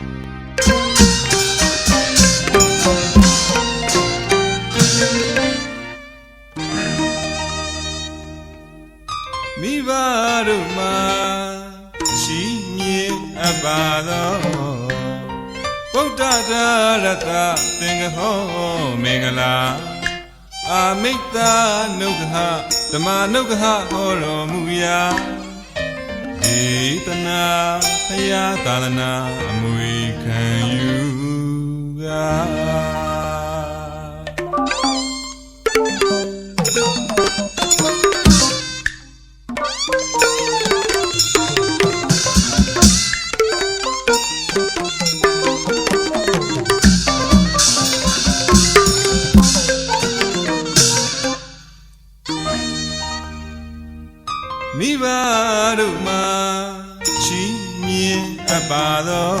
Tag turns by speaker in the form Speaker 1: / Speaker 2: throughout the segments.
Speaker 1: မိဘတို့မှာရှိမြင်အပ်ပါသောဗုဒ္ဓတာရတသင်္ကဟောမင်္ဂလာအာမိတ္တနုက္ခဓမ္မနုက္ခဟောတော်မူရာ ဒေသနာဖယားသာသနာအမွေခံယူကား သော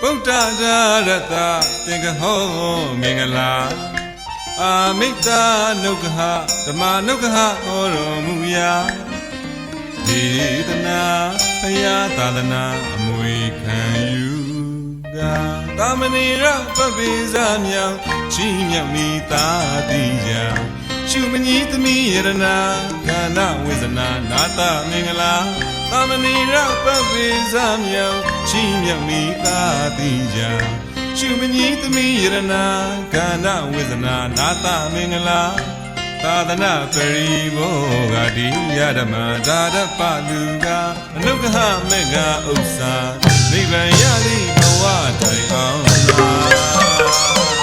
Speaker 1: ဗုဒ္ဓဒါရတသင်္ကဟောမင်္ဂလာအာမိတ္တနုက္ခဓမ္မနုက္ခဟောတော်မူရာဒေသနာဖယားသာသနာအမွေခံယူကသာမဏေရပပိဇာမြောင်ချီးမြှင့်မိသာတိရာရှုမညီသမီးယရနာခန္ဓာဝေဇနာနာတမင်္ဂလာ သာမဏေရပပိဇာမြောင်ချီးမြှင့်မိသာတိရာရှုမညီသမီးယရနာခန္ဓာဝေဇနာနာတမင်္ဂလာသာသနာပရိဘောဂတိယဓမ္မသာရပလူကအနုဂဟမေဃဥစ္စာနိဗ္ဗာန်ရသည့်ဘဝတိုင်အောင်သာ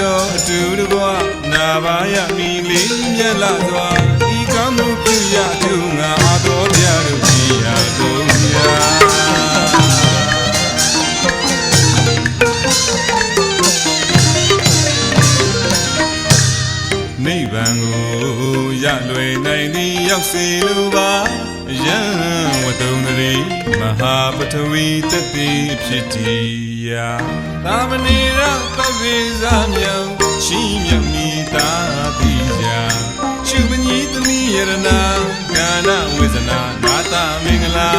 Speaker 1: တရားပရိတောအတူတကွနာဘာယမိလေးမြတ်လာစွာဤကောင်းမှုပြုရကျူငါအာသဘောတရားတို့သိရကုန်ညာနိဗ္ဗာန်ကိုရလွယ်နိုင်သည်ရောက်စေလိုပါယံဝတ္တုံတရီမဟာပထဝီတတိဖြစ်တည် ရာသာမဏေရပပိဇာမြောင်ရှိမြတ်မိတာတိရာရှုပညိသမီးယရနာကာနဝေဇနာနာတာမင်္ဂလာ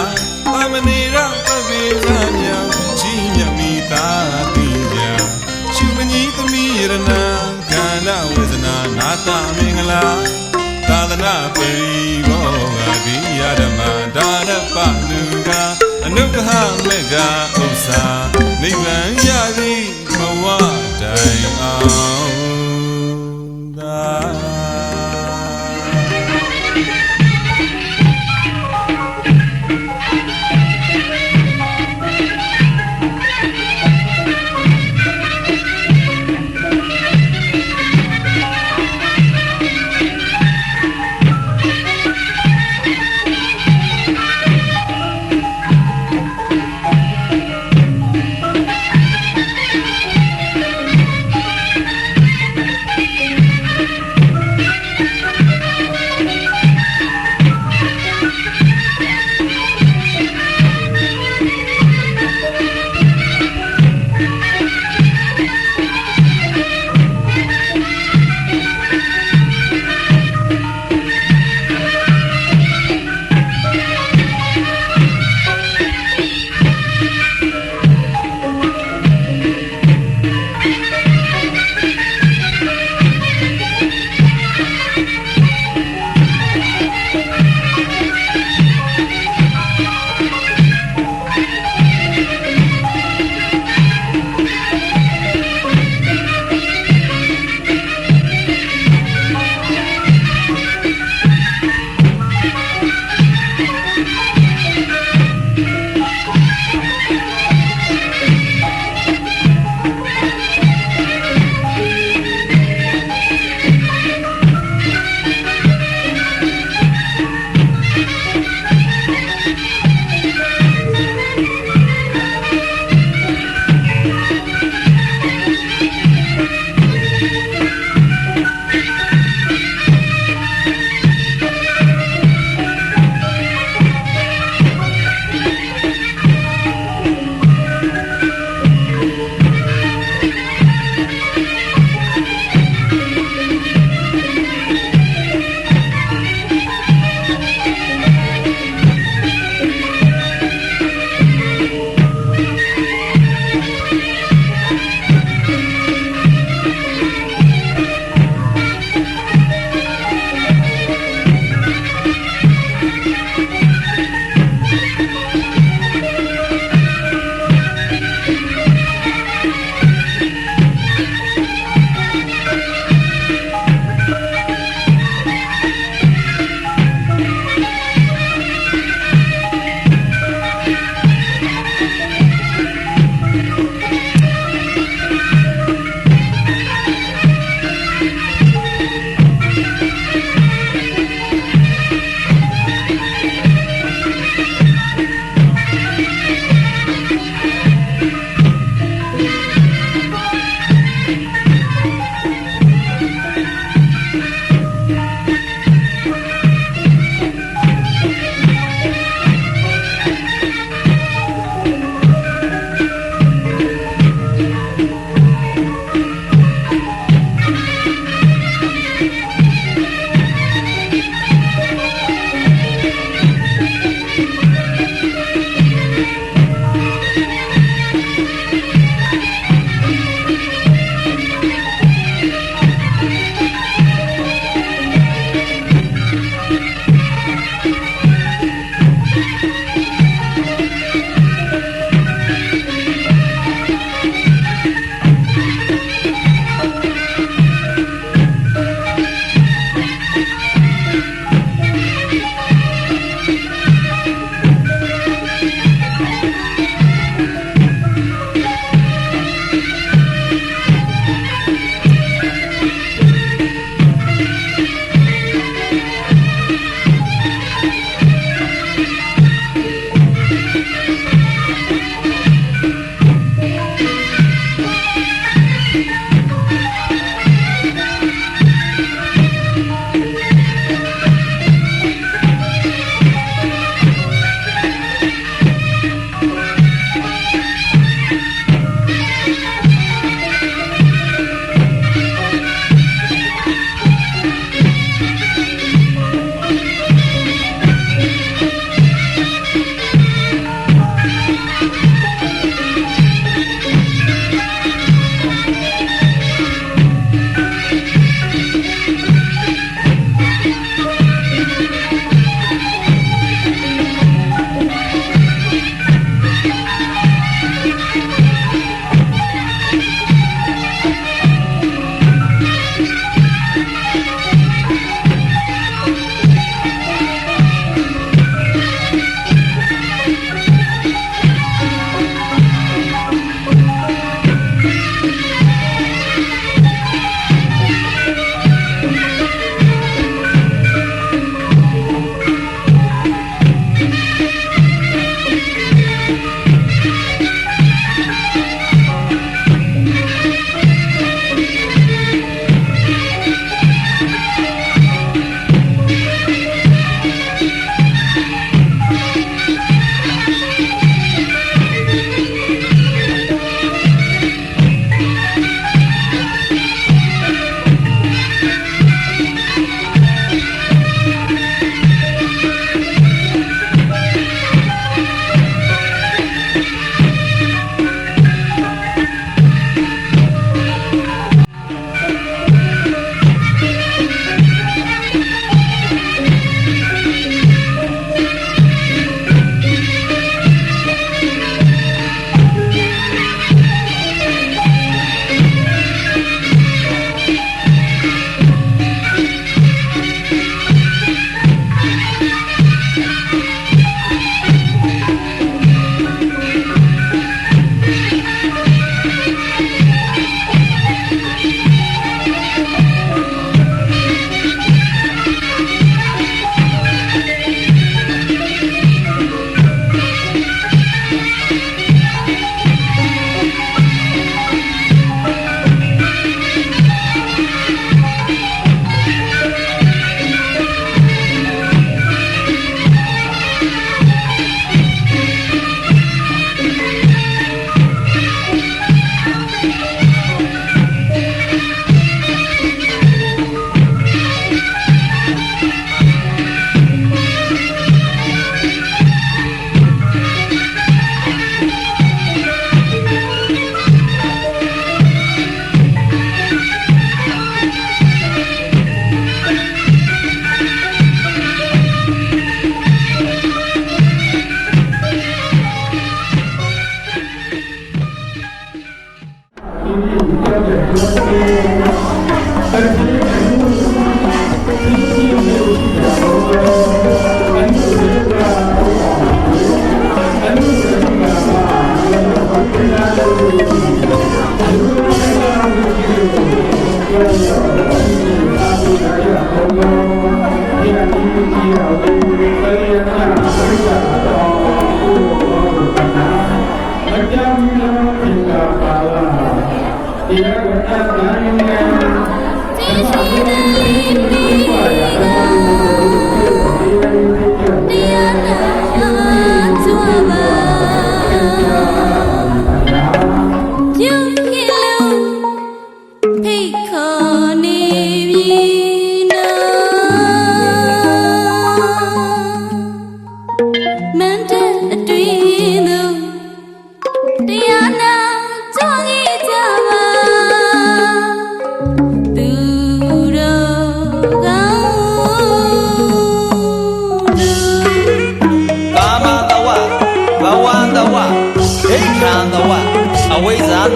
Speaker 1: သာမဏေရပပိဇာမြောင်ရှိမြတ်မိတာတိရာရှုမညီသမီးရဏကာဏဝေဇနာနာတာမင်္ဂလာသာသနာပရိဘောဂတိယဓမ္မဒါရပလူက အနုဂဟမေဃဥစ္စာနိဗ္ဗာန်ရသည်ဘဝတိုင်အောင်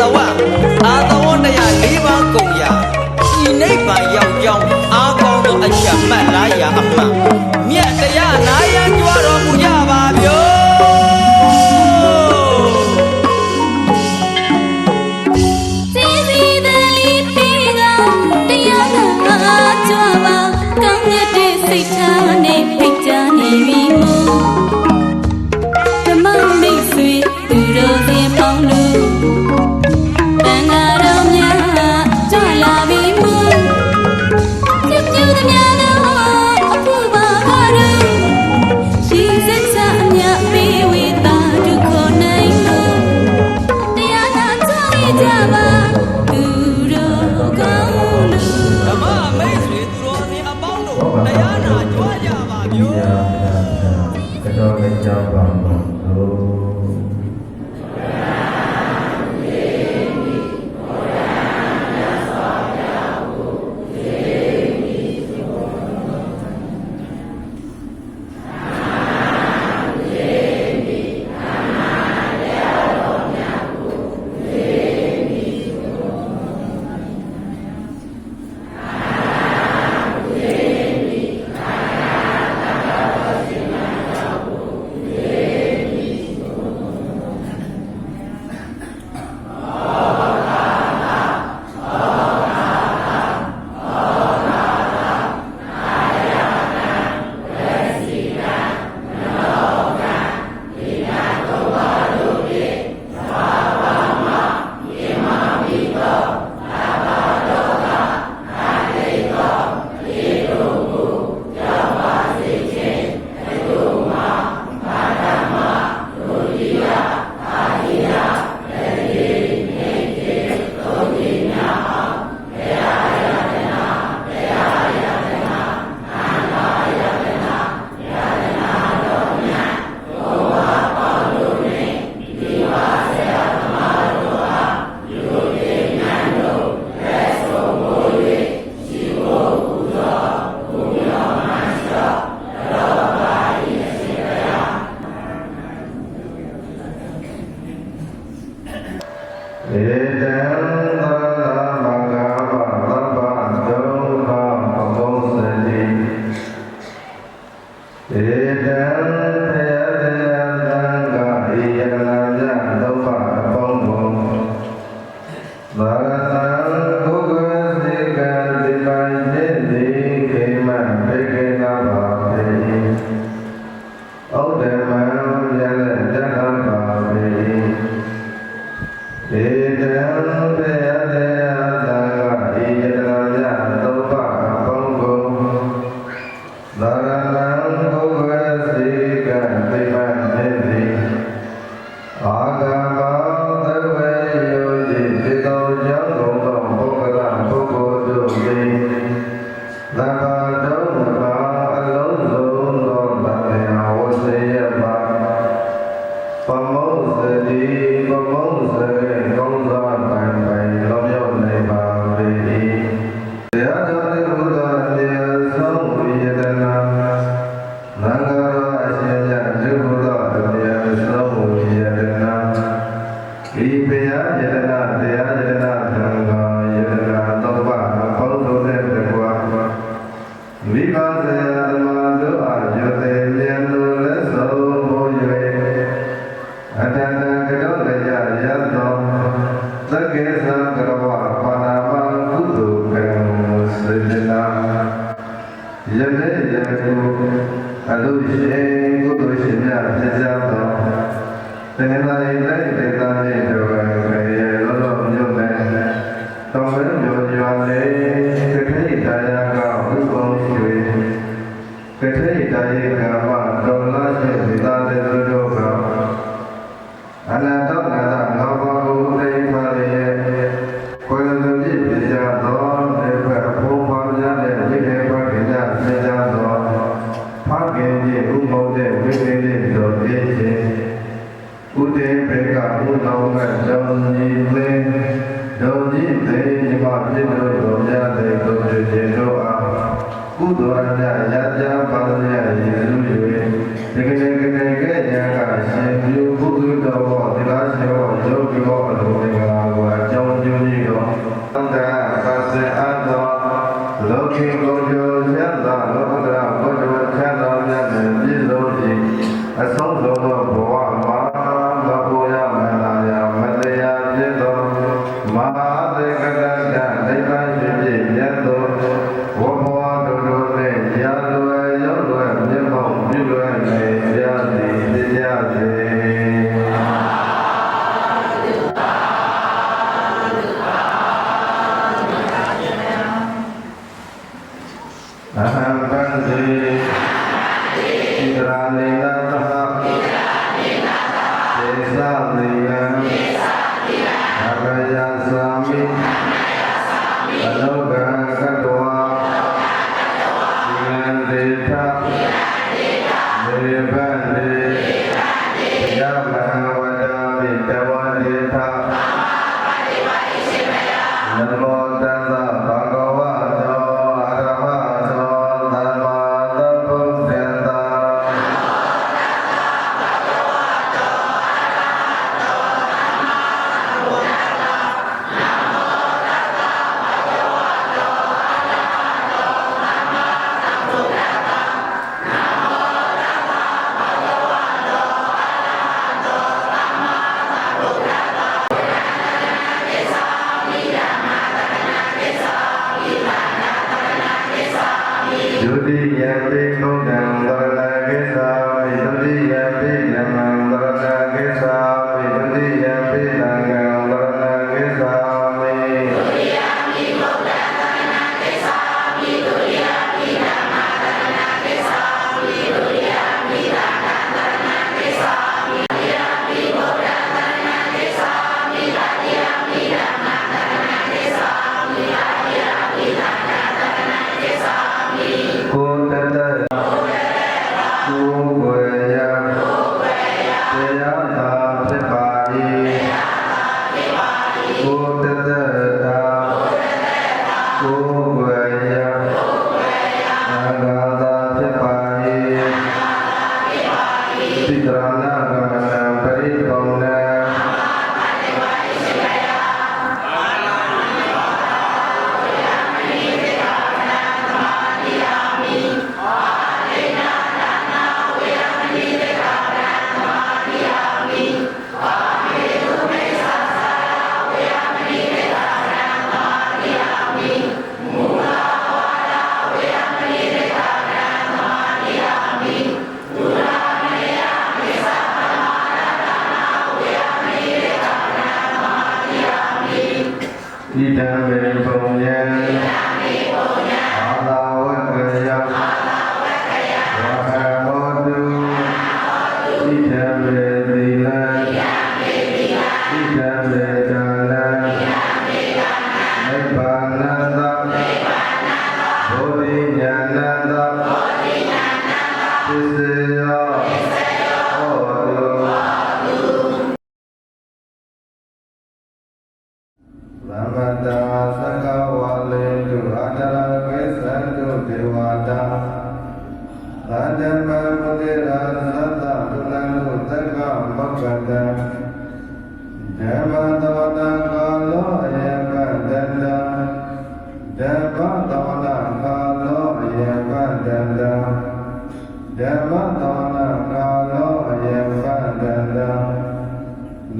Speaker 2: တဝအာသ
Speaker 3: ဝတရား၄ပါးကုန်ရာဤနိဗ္ဗာန်ရောက်ကြောင်းအာကောင်းသောအချက်မှတ်လားရာအမှန်မြတ်တရားနာ
Speaker 2: ရာ Jabamba. Amen. ရက်တဲ့ရက်ကို
Speaker 3: အ
Speaker 4: လို့ရှင်ကုသိုလ်ရှင်များဖြစ်ကြသော
Speaker 2: သင်္ကန်းတိုင်းလိုက်တဲ့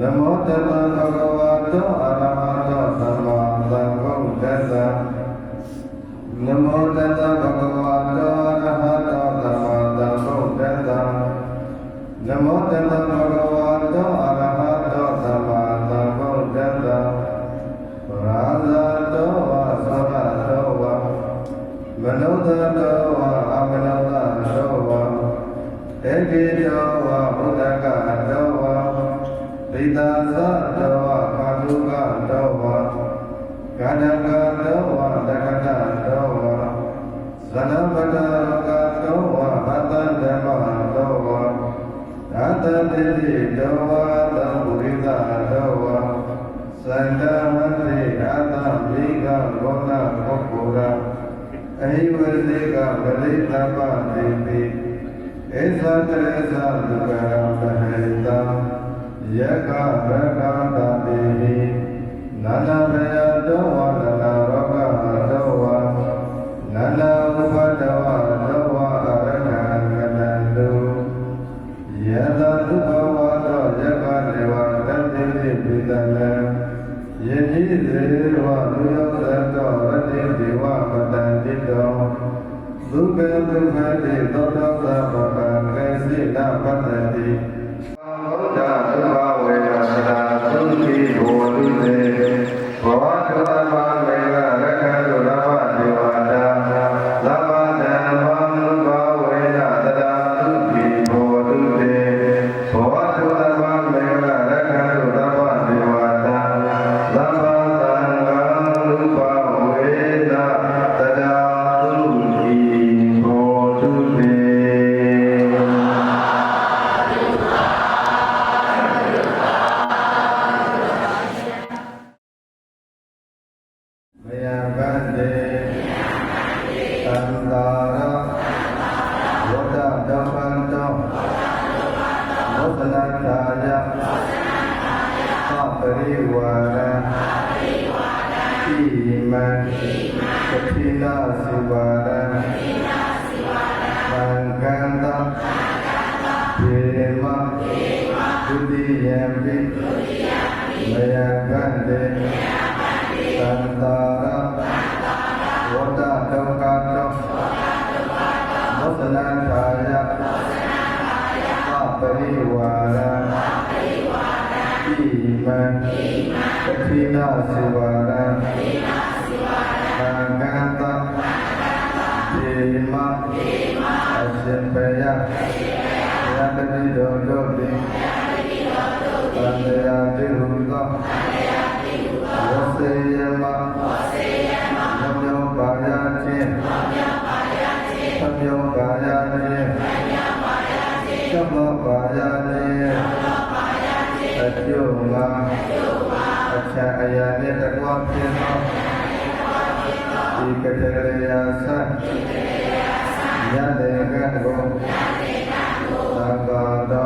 Speaker 2: နမောတ ပရိသဗ္ဗတိတိဧသတရေသလူကရပဟိတံယကရကတတိဟိနာနာဘ က္မဒုတိယံပိမယဗန္တေသန္တာရဝတ္တဒုက္ခတောမောသနာထာယသပရိဝါရဣမံသတိနာစီဝါရသံဃံတဒေမအရှင်ဘယယ တတိတော်တို့တိသံဃာတိဟုသောဝစေယမဝစေယမညောပါယခြင်းညောပါယခြင်းသမျောပါယခြင်းသမျောပါယခြင်းသမောပါယခြင်းသမောပါယခြင်းအကျိုးငါအကျိုးငါအချာအရာနဲ့တကွာဖြစ်သောဒီကတရယာသဒီကတရယာသယတေကံကို ယတေကံကို